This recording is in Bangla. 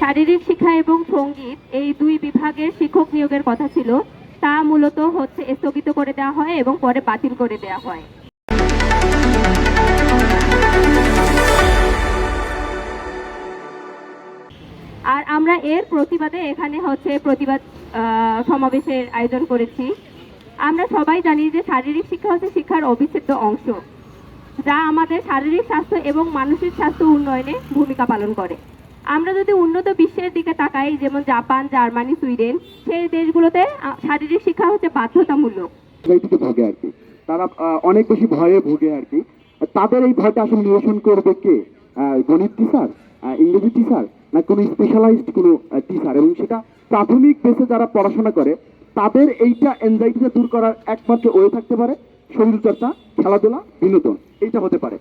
শারীরিক শিক্ষা এবং সংগীত এই দুই বিভাগের শিক্ষক নিয়োগের কথা ছিল। তা মূলত হচ্ছে স্থগিত করে দেওয়া হয় এবং পরে বাতিল করে দেওয়া হয়। আর আমরা এর প্রতিবাদে এখানে হচ্ছে প্রতিবাদ সমাবেশের আয়োজন করেছি। আমরা সবাই জানি যে শারীরিক শিক্ষা হচ্ছে শিক্ষার অবিচ্ছেদ্য অংশ, যা আমাদের শারীরিক স্বাস্থ্য এবং মানসিক স্বাস্থ্য উন্নয়নে ভূমিকা পালন করে। আমরা যদি উন্নত বিশ্বের দিকে তাকাই, যেমন জাপান, জার্মানি, সুইডেন, সেই দেশগুলোতে শারীরিক শিক্ষা হচ্ছে বাধ্যতামূলক। ভোগে আর কি। তারা অনেক বেশি ভয়ে ভোগে আর কি। তাদের এই ভয়টা আসলে নিরসন করবে কে? গণিত টিচার ইংরেজি টিচার না কোনো স্পেশালাইজড কোনো টিচার এবং সেটা প্রাথমিক বেসে যারা পড়াশোনা করে, তাদের এইটা এনজাইটিটা দূর করার একমাত্র ওয়ে থাকতে পারে শরীর চর্চা খেলাধুলা, বিনোদন। এইটা হতে পারে।